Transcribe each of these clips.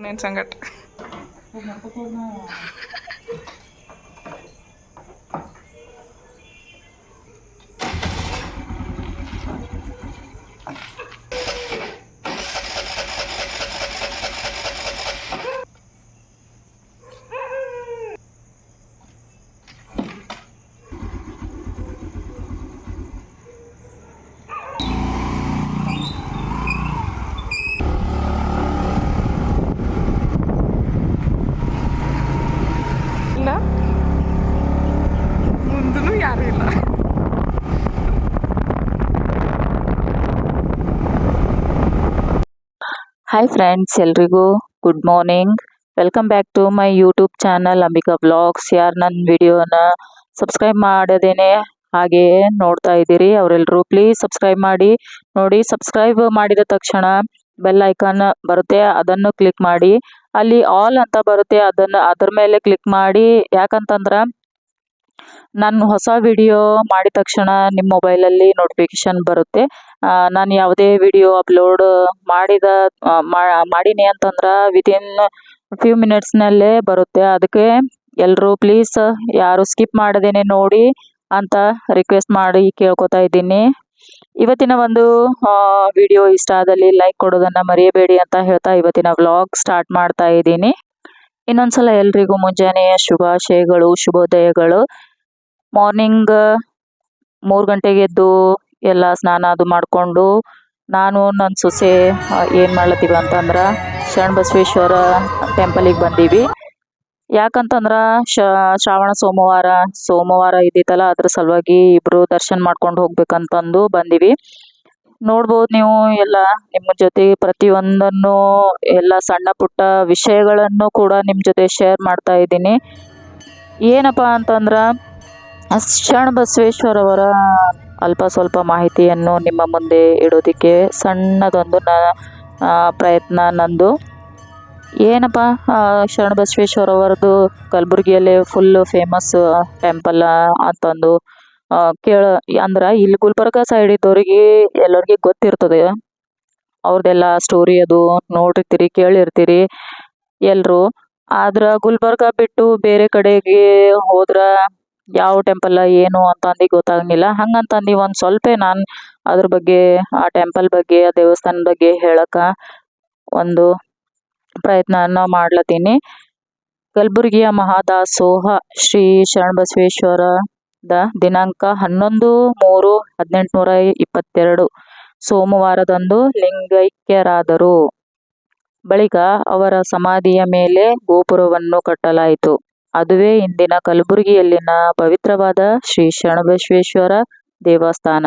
నేను సంగట ಇಲ್ಲ. ಹಾಯ್ ಫ್ರೆಂಡ್ಸ್ ಎಲ್ರಿಗೂ good morning welcome back to my YouTube channel Ambika blogs ಯಾರು ನನ್ನ ವಿಡಿಯೋನ ಸಬ್ಸ್ಕ್ರೈಬ್ ಮಾಡದೇನೆ ಹಾಗೆ ನೋಡ್ತಾ ಇದ್ದೀರಿ ಅವರೆಲ್ಲರೂ ಪ್ಲೀಸ್ ಸಬ್ಸ್ಕ್ರೈಬ್ ಮಾಡಿ. ನೋಡಿ ಸಬ್ಸ್ಕ್ರೈಬ್ ಮಾಡಿದ ತಕ್ಷಣ ಬೆಲ್ ಐಕಾನ್ ಬರುತ್ತೆ, ಅದನ್ನು ಕ್ಲಿಕ್ ಮಾಡಿ. ಅಲ್ಲಿ ಆಲ್ ಅಂತ ಬರುತ್ತೆ, ಅದನ್ನು, ಅದ್ರ ಮೇಲೆ ಕ್ಲಿಕ್ ಮಾಡಿ. ಯಾಕಂತಂದ್ರೆ ನಾನು ಹೊಸ ವಿಡಿಯೋ ಮಾಡಿದ ತಕ್ಷಣ ನಿಮ್ಮ ಮೊಬೈಲಲ್ಲಿ ನೋಟಿಫಿಕೇಶನ್ ಬರುತ್ತೆ. ನಾನು ಯಾವುದೇ ವಿಡಿಯೋ ಅಪ್ಲೋಡ್ ಮಾಡಿದ ಮಾಡೀನಿ ಅಂತಂದ್ರೆ ವಿತಿನ್ ಫ್ಯೂ ಮಿನಿಟ್ಸ್ನಲ್ಲೇ ಬರುತ್ತೆ. ಅದಕ್ಕೆ ಎಲ್ಲರೂ ಪ್ಲೀಸ್ ಯಾರು ಸ್ಕಿಪ್ ಮಾಡದೇನೆ ನೋಡಿ ಅಂತ ರಿಕ್ವೆಸ್ಟ್ ಮಾಡಿ ಕೇಳ್ಕೊತಾ ಇದ್ದೀನಿ. ಇವತ್ತಿನ ಒಂದು ವಿಡಿಯೋ ಇಷ್ಟ ಆದಲ್ಲಿ ಲೈಕ್ ಕೊಡೋದನ್ನ ಮರೆಯಬೇಡಿ ಅಂತ ಹೇಳ್ತಾ ಇವತ್ತಿನ ವ್ಲಾಗ್ ಸ್ಟಾರ್ಟ್ ಮಾಡ್ತಾ ಇದ್ದೀನಿ. ಇನ್ನೊಂದ್ಸಲ ಎಲ್ರಿಗೂ ಮುಂಜಾನೆಯ ಶುಭಾಶಯಗಳು, ಶುಭೋದಯಗಳು. ಮಾರ್ನಿಂಗ್ ಮೂರು ಗಂಟೆಗೆ ಎದ್ದು ಎಲ್ಲ ಸ್ನಾನ ಅದು ಮಾಡಿಕೊಂಡು ನಾನು ನನ್ನ ಸೊಸೆ ಏನು ಮಾಡ್ಲತ್ತೀವಿ ಅಂತಂದ್ರೆ ಶರಣ ಬಸವೇಶ್ವರ ಟೆಂಪಲಿಗೆ ಬಂದೀವಿ. ಯಾಕಂತಂದ್ರೆ ಶ್ರಾವಣ ಸೋಮವಾರ ಸೋಮವಾರ ಇದ್ದಿತ್ತಲ್ಲ ಅದ್ರ ಸಲುವಾಗಿ ಇಬ್ರು ದರ್ಶನ ಮಾಡ್ಕೊಂಡು ಹೋಗ್ಬೇಕಂತಂದು ಬಂದೀವಿ. ನೋಡ್ಬೋದು ನೀವು ಎಲ್ಲ ನಿಮ್ಮ ಜೊತೆ ಪ್ರತಿಯೊಂದನ್ನು, ಎಲ್ಲ ಸಣ್ಣ ಪುಟ್ಟ ವಿಷಯಗಳನ್ನು ಕೂಡ ನಿಮ್ಮ ಜೊತೆ ಶೇರ್ ಮಾಡ್ತಾ ಇದ್ದೀನಿ. ಏನಪ್ಪ ಅಂತಂದ್ರೆ ಶರಣ ಬಸವೇಶ್ವರ ಅವರ ಅಲ್ಪ ಸ್ವಲ್ಪ ಮಾಹಿತಿಯನ್ನು ನಿಮ್ಮ ಮುಂದೆ ಇಡೋದಕ್ಕೆ ಸಣ್ಣದೊಂದು ನ ಪ್ರಯತ್ನ ನಂದು. ಏನಪ್ಪ ಶರಣ ಬಸವೇಶ್ವರ ಅವರದು ಕಲಬುರಗಿಯಲ್ಲೇ ಫುಲ್ಲು ಫೇಮಸ್ ಟೆಂಪಲ್ ಅಂತಂದು ಕೇಳ, ಅಂದ್ರೆ ಇಲ್ಲಿ ಗುಲ್ಬರ್ಗ ಸೈಡ್ ಇದ್ದವ್ರಿಗೆ ಎಲ್ಲರಿಗೆ ಗೊತ್ತಿರ್ತದೆ. ಅವ್ರದ್ದೆಲ್ಲ ಸ್ಟೋರಿ ಅದು ನೋಡಿರ್ತೀರಿ, ಕೇಳಿರ್ತೀರಿ ಎಲ್ಲರೂ ಆದ್ರೆ ಗುಲ್ಬರ್ಗ ಬಿಟ್ಟು ಬೇರೆ ಕಡೆಗೆ ಹೋದ್ರೆ ಯಾವ ಟೆಂಪಲ್ ಏನು ಅಂತಂದು ಗೊತ್ತಾಗಂಗಿಲ್ಲ ಹಂಗಂತಂದು ಒಂದು ಸ್ವಲ್ಪ ನಾನು ಅದ್ರ ಬಗ್ಗೆ, ಆ ಟೆಂಪಲ್ ಬಗ್ಗೆ, ಆ ದೇವಸ್ಥಾನ ಬಗ್ಗೆ ಹೇಳಕ ಒಂದು ಪ್ರಯತ್ನವನ್ನು ಮಾಡ್ಲತ್ತೀನಿ. ಕಲಬುರಗಿಯ ಮಹಾದಾಸೋಹ ಶ್ರೀ ಶರಣ ಬಸವೇಶ್ವರ ದ ದಿನಾಂಕ ಹನ್ನೊಂದು ಮೂರು ಹದಿನೆಂಟುನೂರ ಇಪ್ಪತ್ತೆರಡು. ಸೋಮವಾರದಂದು ಲಿಂಗೈಕ್ಯರಾದರು. ಬಳಿಕ ಅವರ ಸಮಾಧಿಯ ಮೇಲೆ ಗೋಪುರವನ್ನು ಕಟ್ಟಲಾಯಿತು. ಅದುವೇ ಇಂದಿನ ಕಲಬುರಗಿಯಲ್ಲಿನ ಪವಿತ್ರವಾದ ಶ್ರೀ ಶರಣಬಸವೇಶ್ವರ ದೇವಸ್ಥಾನ.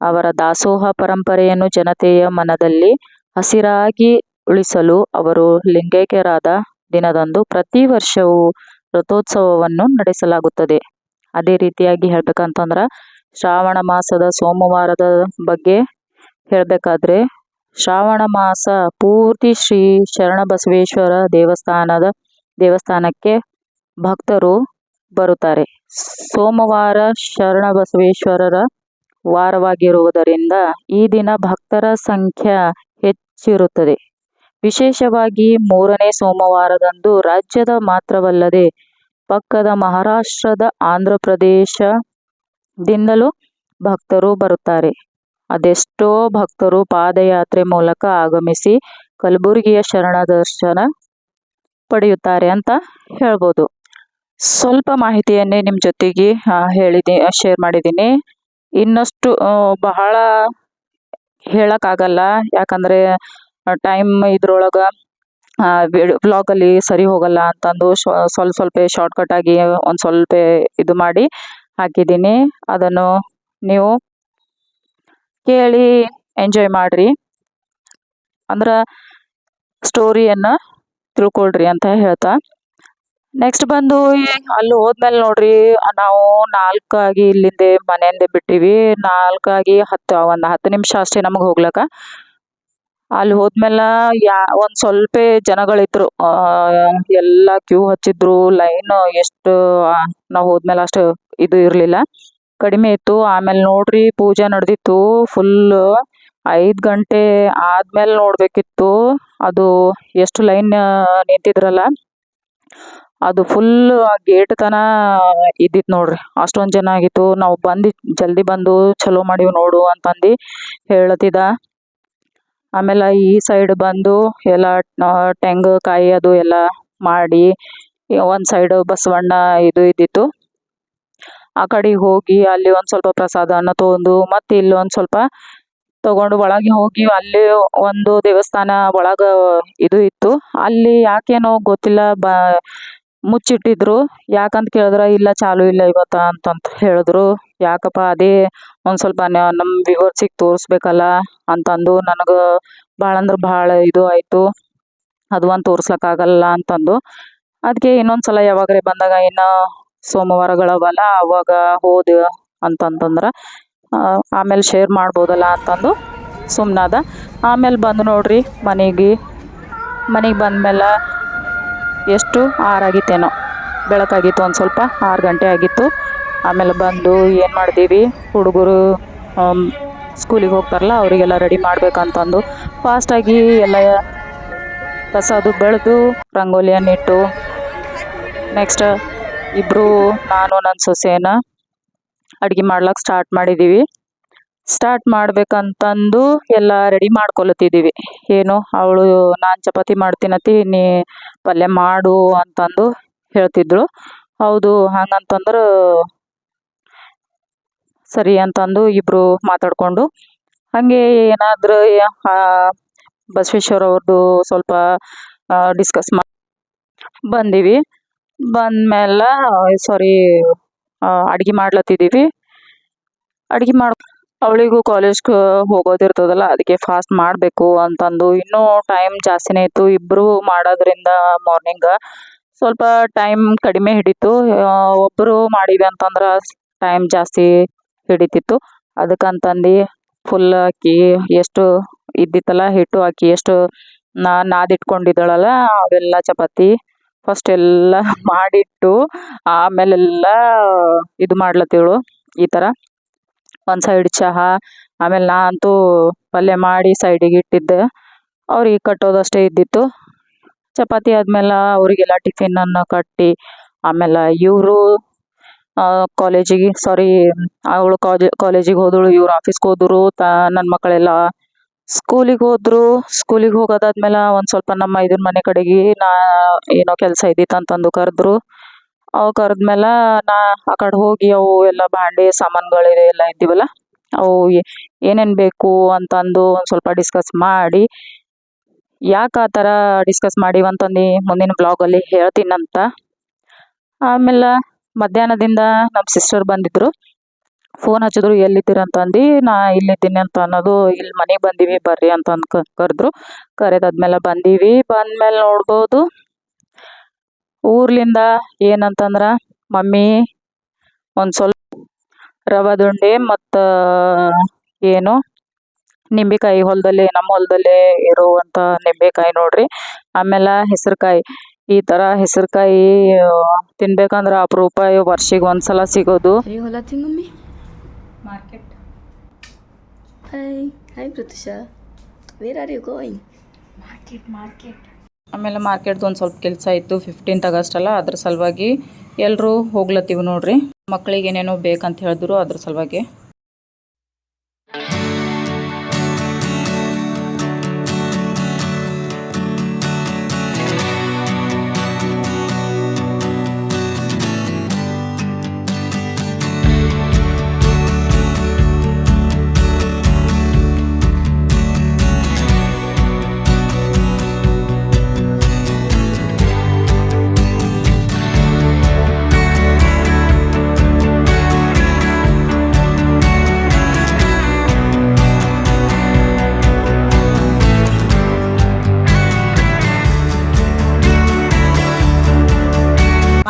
ಅವರ ದಾಸೋಹ ಪರಂಪರೆಯನ್ನು ಜನತೆಯ ಮನದಲ್ಲಿ ಹಸಿರಾಗಿ ಉಳಿಸಲು ಅವರು ಲಿಂಗೈಕ್ಯರಾದ ದಿನದಂದು ಪ್ರತಿ ವರ್ಷವೂ ರಥೋತ್ಸವವನ್ನು ನಡೆಸಲಾಗುತ್ತದೆ. ಅದೇ ರೀತಿಯಾಗಿ ಹೇಳ್ಬೇಕಂತಂದ್ರೆ ಶ್ರಾವಣ ಮಾಸದ ಸೋಮವಾರದ ಬಗ್ಗೆ ಹೇಳಬೇಕಾದ್ರೆ ಶ್ರಾವಣ ಮಾಸ ಪೂರ್ತಿ ಶ್ರೀ ಶರಣಬಸವೇಶ್ವರ ದೇವಸ್ಥಾನದ ದೇವಸ್ಥಾನಕ್ಕೆ ಭಕ್ತರು ಬರುತ್ತಾರೆ. ಸೋಮವಾರ ಶರಣ ಬಸವೇಶ್ವರರ ವಾರವಾಗಿರುವುದರಿಂದ ಈ ದಿನ ಭಕ್ತರ ಸಂಖ್ಯೆ ಹೆಚ್ಚಿರುತ್ತದೆ. ವಿಶೇಷವಾಗಿ ಮೂರನೇ ಸೋಮವಾರದಂದು ರಾಜ್ಯದ ಮಾತ್ರವಲ್ಲದೆ ಪಕ್ಕದ ಮಹಾರಾಷ್ಟ್ರದ ಆಂಧ್ರ ಪ್ರದೇಶದಿಂದಲೂ ಭಕ್ತರು ಬರುತ್ತಾರೆ. ಅದೆಷ್ಟೋ ಭಕ್ತರು ಪಾದಯಾತ್ರೆ ಮೂಲಕ ಆಗಮಿಸಿ ಕಲಬುರಗಿಯ ಶರಣ ದರ್ಶನ ಪಡೆಯುತ್ತಾರೆ ಅಂತ ಹೇಳ್ಬೋದು. ಸ್ವಲ್ಪ ಮಾಹಿತಿಯನ್ನೇ ನಿಮ್ಮ ಜೊತೆಗೆ ಹೇಳಿದೆ ಶೇರ್ ಮಾಡಿದ್ದೀನಿ. ಇನ್ನಷ್ಟು ಬಹಳ ಹೇಳೋಕ್ಕಾಗಲ್ಲ. ಯಾಕಂದರೆ ಟೈಮ್ ಇದ್ರೊಳಗೆ ಬ್ಲಾಗಲ್ಲಿ ಸರಿ ಹೋಗಲ್ಲ ಅಂತಂದು ಸ್ವ- ಸ್ವಲ್ಪ ಸ್ವಲ್ಪ ಶಾರ್ಟ್ಕಟ್ ಆಗಿ ಒಂದು ಸ್ವಲ್ಪ ಇದು ಮಾಡಿ ಹಾಕಿದ್ದೀನಿ. ಅದನ್ನು ನೀವು ಕೇಳಿ ಎಂಜಾಯ್ ಮಾಡಿರಿ. ಅಂದ್ರೆ ಸ್ಟೋರಿಯನ್ನು ತಿಳ್ಕೊಳ್ರಿ ಅಂತ ಹೇಳ್ತಾ. ನೆಕ್ಸ್ಟ್ ಬಂದು ಅಲ್ಲಿ ಹೋದ್ಮೇಲೆ ನೋಡ್ರಿ, ನಾವು ನಾಲ್ಕಾಗಿ ಇಲ್ಲಿಂದ ಮನೆಯಿಂದ ಬಿಟ್ಟಿವಿ. ನಾಲ್ಕಾಗಿ ಹತ್ತು, ಒಂದು ಹತ್ತು ನಿಮಿಷ ಅಷ್ಟೇ ನಮಗೆ ಹೋಗ್ಲಕ್ಕ. ಅಲ್ಲಿ ಹೋದ್ಮೇಲೆ ಯಾ, ಒಂದು ಸ್ವಲ್ಪ ಜನಗಳಿದ್ರು. ಎಲ್ಲ ಕ್ಯೂ ಹಚ್ಚಿದ್ರು. ಲೈನ್ ಎಷ್ಟು ನಾವು ಹೋದ್ಮೇಲೆ ಅಷ್ಟು ಇದು ಇರಲಿಲ್ಲ. ಕಡಿಮೆ ಇತ್ತು. ಆಮೇಲೆ ನೋಡ್ರಿ ಪೂಜೆ ನಡೆದಿತ್ತು. ಫುಲ್ ಐದು ಗಂಟೆ ಆದ್ಮೇಲೆ ನೋಡಬೇಕಿತ್ತು. ಅದು ಎಷ್ಟು ಲೈನ್ ನಿಂತಿದ್ರಲ್ಲ. ಅದು ಫುಲ್ ಗೇಟ್ ತನ ಇದ್ದಿತ್ತು ನೋಡ್ರಿ. ಅಷ್ಟೊಂದು ಜನ ಆಗಿತ್ತು. ನಾವು ಬಂದು ಜಲ್ದಿ ಬಂದು ಚಲೋ ಮಾಡಿವಿ ನೋಡು ಅಂತಂದು ಹೇಳತ್ತಿದ ಆಮೇಲೆ ಈ ಸೈಡ್ ಬಂದು ಎಲ್ಲ ಕಾಯಿ ಅದು ಎಲ್ಲ ಮಾಡಿ ಒಂದು ಸೈಡ್ ಬಸವಣ್ಣ ಇದು ಇದ್ದಿತ್ತು. ಆ ಕಡೆ ಹೋಗಿ ಅಲ್ಲಿ ಒಂದು ಸ್ವಲ್ಪ ಪ್ರಸಾದ ಅನ್ನ ತಗೊಂಡು ಮತ್ತೆ ಇಲ್ಲಿ ಒಂದು ಸ್ವಲ್ಪ ತಗೊಂಡು ಒಳಗೆ ಹೋಗಿ ಅಲ್ಲಿ ಒಂದು ದೇವಸ್ಥಾನ ಒಳಗ ಇದು ಇತ್ತು. ಅಲ್ಲಿ ಯಾಕೇನೋ ಗೊತ್ತಿಲ್ಲ ಬ ಮುಚ್ಚಿಟ್ಟಿದ್ರು. ಯಾಕಂತ ಕೇಳಿದ್ರೆ, ಇಲ್ಲ ಚಾಲು ಇಲ್ಲ ಇವತ್ತ ಅಂತಂತ ಹೇಳಿದ್ರು. ಯಾಕಪ್ಪ, ಅದೇ ಒಂದು ಸ್ವಲ್ಪ ನಮ್ಮ ವ್ಯೂವರ್ಸಿಗೆ ತೋರಿಸ್ಬೇಕಲ್ಲ ಅಂತಂದು ನನಗೆ ಭಾಳ ಅಂದ್ರೆ ಭಾಳ ಇದು ಆಯಿತು. ಅದು ಒಂದು ತೋರ್ಸ್ಲಕ್ಕಾಗಲ್ಲ ಅಂತಂದು. ಅದಕ್ಕೆ ಇನ್ನೊಂದು ಸಲ ಯಾವಾಗರೆ ಬಂದಾಗ ಇನ್ನು ಸೋಮವಾರಗಳವಲ್ಲ, ಅವಾಗ ಹೋದೆ ಅಂತಂತಂದ್ರೆ ಆಮೇಲೆ ಶೇರ್ ಮಾಡ್ಬೋದಲ್ಲ ಅಂತಂದು ಸುಮ್ಮನಾದ ಆಮೇಲೆ ಬಂದು ನೋಡ್ರಿ ಮನೆಗೆ. ಮನೆಗೆ ಬಂದಮೇಲೆ ಎಷ್ಟು? ಆರಾಗಿತ್ತೇನೋ ಬೆಳಕಾಗಿತ್ತು ಒಂದು ಸ್ವಲ್ಪ, ಆರು ಗಂಟೆ ಆಗಿತ್ತು. ಆಮೇಲೆ ಬಂದು ಏನು ಮಾಡಿದೀವಿ ಹುಡುಗರು ಸ್ಕೂಲಿಗೆ ಹೋಗ್ತಾರಲ್ಲ, ಅವರಿಗೆಲ್ಲ ರೆಡಿ ಮಾಡ್ಬೇಕಂತಂದು ಫಾಸ್ಟಾಗಿ ಎಲ್ಲ ಕಸದು ಬೆಳೆದು ರಂಗೋಲಿಯನ್ನು ಇಟ್ಟು ನೆಕ್ಸ್ಟ್ ಇಬ್ಬರು ನಾನು ನನ್ನ ಸೊಸೆನ ಅಡುಗೆ ಮಾಡ್ಲಿಕ್ಕೆ ಸ್ಟಾರ್ಟ್ ಮಾಡಿದ್ದೀವಿ ಸ್ಟಾರ್ಟ್ ಮಾಡ್ಬೇಕಂತಂದು ಎಲ್ಲ ರೆಡಿ ಮಾಡ್ಕೊಳತ್ತಿದ್ದೀವಿ. ಏನು ಅವಳು, ನಾನು ಚಪಾತಿ ಮಾಡ್ತೀನತಿ ನೀ ಪಲ್ಯ ಮಾಡು ಅಂತಂದು ಹೇಳ್ತಿದ್ಳು ಹೌದು, ಹಂಗಂತಂದ್ರೆ ಸರಿ ಅಂತಂದು ಇಬ್ಬರು ಮಾತಾಡಿಕೊಂಡು, ಹಾಗೆ ಏನಾದರೂ ಬಸವೇಶ್ವರ ಅವ್ರದ್ದು ಸ್ವಲ್ಪ ಡಿಸ್ಕಸ್ ಮಾ, ಬಂದೀವಿ. ಬಂದಮೇಲೆ ಸಾರಿ ಅಡ್ಗೆ ಮಾಡ್ಲತ್ತಿದ್ದೀವಿ. ಅಡ್ಗೆ ಮಾಡಿ ಅವಳಿಗೂ ಕಾಲೇಜ್ಗೆ ಹೋಗೋದಿರ್ತದಲ್ಲ ಅದಕ್ಕೆ ಫಾಸ್ಟ್ ಮಾಡಬೇಕು ಅಂತಂದು. ಇನ್ನೂ ಟೈಮ್ ಜಾಸ್ತಿನೇ ಇತ್ತು. ಇಬ್ಬರು ಮಾಡೋದ್ರಿಂದ ಮಾರ್ನಿಂಗ್ ಸ್ವಲ್ಪ ಟೈಮ್ ಕಡಿಮೆ ಹಿಡಿತು. ಒಬ್ಬರು ಮಾಡಿದೆ ಅಂತಂದ್ರೆ ಟೈಮ್ ಜಾಸ್ತಿ ಹಿಡಿತಿತ್ತು. ಅದಕ್ಕಂತಂದು ಫುಲ್ ಅಕ್ಕಿ ಎಷ್ಟು ಇದ್ದಿತ್ತಲ್ಲ, ಹಿಟ್ಟು ಅಕ್ಕಿ ಎಷ್ಟು ನಾ, ನಾದಿಟ್ಕೊಂಡಿದ್ದಾಳಲ್ಲ, ಅವೆಲ್ಲ ಚಪಾತಿ ಫಸ್ಟ್ ಎಲ್ಲ ಮಾಡಿಟ್ಟು ಆಮೇಲೆಲ್ಲ ಇದು ಮಾಡ್ಲತ್ತಿವಳು ಈ ಥರ ಒಂದು ಸೈಡ್ ಚಹಾ, ಆಮೇಲೆ ನಾ ಅಂತೂ ಪಲ್ಯ ಮಾಡಿ ಸೈಡಿಗೆ ಇಟ್ಟಿದ್ದೆ. ಅವ್ರಿಗೆ ಕಟ್ಟೋದಷ್ಟೇ ಇದ್ದಿತ್ತು. ಚಪಾತಿ ಆದ್ಮೇಲೆ ಅವರಿಗೆಲ್ಲ ಟಿಫಿನನ್ನು ಕಟ್ಟಿ, ಆಮೇಲೆ ಇವರು ಕಾಲೇಜಿಗೆ ಸಾರಿ ಅವಳು ಕಾಜ್ ಕಾಲೇಜಿಗೆ ಹೋದಳು, ಇವ್ರು ಆಫೀಸ್ಗೆ ಹೋದರು, ತ ನನ್ನ ಮಕ್ಕಳೆಲ್ಲ ಸ್ಕೂಲಿಗೆ ಹೋದರು. ಸ್ಕೂಲಿಗೆ ಹೋಗೋದಾದ್ಮೇಲೆ ಒಂದು ಸ್ವಲ್ಪ ನಮ್ಮ ಇದ್ರ ಮನೆ ಕಡೆಗೆ ನಾ, ಏನೋ ಕೆಲಸ ಇದ್ದಿತ್ತು ಅಂತಂದು ಕರೆದ್ರು. ಅವು ಕರೆದ್ಮೇಲೆ ನಾ ಆ ಕಡೆ ಹೋಗಿ ಅವು ಎಲ್ಲ ಬಾಂಡೆ ಸಾಮಾನುಗಳು ಎಲ್ಲ ಇದ್ದೀವಲ್ಲ, ಅವು ಏನೇನು ಬೇಕು ಅಂತಂದು ಒಂದು ಸ್ವಲ್ಪ ಡಿಸ್ಕಸ್ ಮಾಡಿ, ಯಾಕೆ ಆ ಥರ ಡಿಸ್ಕಸ್ ಮಾಡಿವಂತಂದು ಮುಂದಿನ ಬ್ಲಾಗಲ್ಲಿ ಹೇಳ್ತೀನಂತ. ಆಮೇಲೆ ಮಧ್ಯಾಹ್ನದಿಂದ ನಮ್ಮ ಸಿಸ್ಟರ್ ಬಂದಿದ್ರು ಫೋನ್ ಹಚ್ಚಿದ್ರು, ಎಲ್ಲಿದ್ದೀರ ಅಂತಂದು, ನಾ ಇಲ್ಲಿದ್ದೀನಿ ಅಂತ ಅನ್ನೋದು, ಇಲ್ಲಿ ಮನೆಗೆ ಬಂದೀವಿ ಬರ್ರಿ ಅಂತ ಕರೆದ್ರು. ಕರೆದಾದ್ಮೇಲೆ ಬಂದೀವಿ, ಬಂದ್ಮೇಲೆ ನೋಡ್ಬೋದು. ಊರ್ಲಿಂದ ಏನಂತಂದ್ರೆ ಮಮ್ಮಿ ಒಂದು ಸ್ವಲ್ಪ ರವೆ ದುಂಡೆ ಮತ್ತು ಏನು ನಿಂಬೆಕಾಯಿ ಹೊಲದಲ್ಲಿ ನಮ್ಮ ಹೊಲದಲ್ಲೇ ಇರುವಂಥ ನಿಂಬೆಕಾಯಿ ನೋಡ್ರಿ ಆಮೇಲೆ ಹೆಸರುಕಾಯಿ ಈ ಥರ ಹೆಸರುಕಾಯಿ ತಿನ್ಬೇಕಂದ್ರೆ ಅಪರೂಪ ವರ್ಷಿಗೆ ಒಂದು ಸಲ ಸಿಗೋದು ಹೊಲ you Latin, mommy? Market Hi. Hi, Pratusha. Where are you going? ಆಮೇಲೆ ಮಾರ್ಕೆಟ್ದು ಒಂದು ಸ್ವಲ್ಪ ಕೆಲಸ ಇತ್ತು ಫಿಫ್ಟೀನ್ತ್ ಆಗಸ್ಟ್ ಅಲ್ಲ, ಅದ್ರ ಸಲುವಾಗಿ ಎಲ್ಲರೂ ಹೋಗ್ಲತ್ತೀವಿ ನೋಡ್ರಿ. ಮಕ್ಕಳಿಗೆ ಏನೇನೋ ಬೇಕಂತ ಹೇಳಿದ್ರು ಅದ್ರ ಸಲುವಾಗಿ.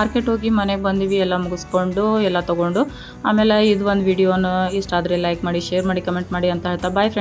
ಮಾರ್ಕೆಟ್ ಹೋಗಿ ಮನೆಗೆ ಬಂದಿವಿ, ಎಲ್ಲ ಮುಗಿಸ್ಕೊಂಡು, ಎಲ್ಲ ತೊಗೊಂಡು. ಆಮೇಲೆ ಇದು ಒಂದು ವಿಡಿಯೋನ ಇಷ್ಟ ಆದರೆ ಲೈಕ್ ಮಾಡಿ ಶೇರ್ ಮಾಡಿ ಕಮೆಂಟ್ ಮಾಡಿ ಅಂತ ಹೇಳ್ತಾ. Boy friend